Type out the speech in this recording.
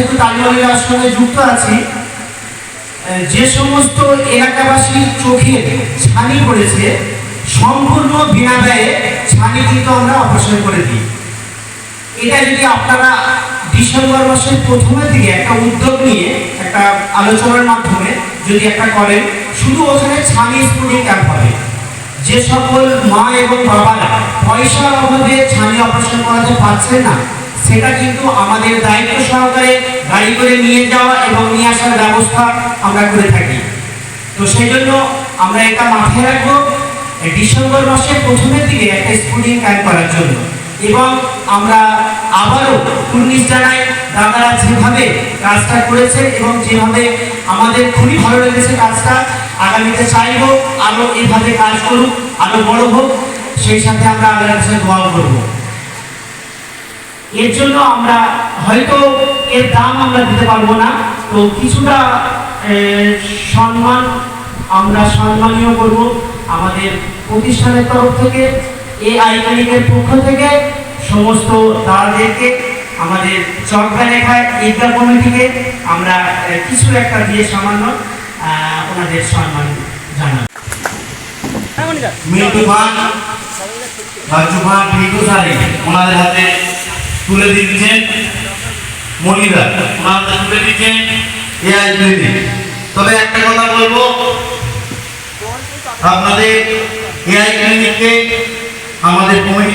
যেহেতু তালিবানের সঙ্গে যুক্ত আছি যে সমস্ত এলাকাবাসীর চোখে ছানি পড়েছে, সম্পূর্ণ বিনা ব্যয়ে ছানি কিন্তু আমরা অপারেশন করে দিই। এটা যদি আপনারা ডিসেম্বর মাসের প্রথমে থেকে একটা উদ্যোগ নিয়ে, একটা আলোচনার মাধ্যমে যদি একটা করেন, শুধু ওখানে ছানি স্পুটিং ক্যাম্প হবে। যে সকল মা এবং বাবারা পয়সার অভাবে ছানি অপারেশন করাতে পারছেন না সেটা কিন্তু আমাদের দায়িত্ব সহকারে গাড়ি করে নিয়ে যাওয়া এবং নিয়ে আসার ব্যবস্থা আমরা করে থাকি। তো সেই জন্য আমরা এটা মাথায় রাখব ডিসেম্বর মাসের প্রথমের দিকে একটা স্পুটিং ক্যাম্প করার জন্য। এবং আমরা আবারও কুর্নিশ জানাই দাদারা যেভাবে কাজটা করেছে এবং যেভাবে আমাদের খুবই ভালো লেগেছে কাজটা, আগামীতে চাইব আরও এইভাবে কাজ করুক আরও বড় হোক, সেই সাথে আমরা কাছে দোয়াও করব। এর জন্য আমরা হয়তো এর দাম আমরা দিতে পারব না। তো কিছুটা সম্মান আমরা সম্মানীয় করব আমাদের প্রতিষ্ঠানের তরফ থেকে এই আইকনিকের পক্ষ থেকে, সমস্ত দাদাদেরকে, আমাদের চরকা লেখায় ঈদগাহ কমিটিকে আমরা কিছু একটা দিয়ে সামান্য ওনাদের সম্মান জানাব। খান মিন্টু সারি ওনাদের হাতে তুলে দিচ্ছেন ওনার হাতে তুলে দিচ্ছেন এআই ক্লিনিক তবে একটা কথা বলব, আপনাদের এআই ক্লিনিককে আমাদের কমিটি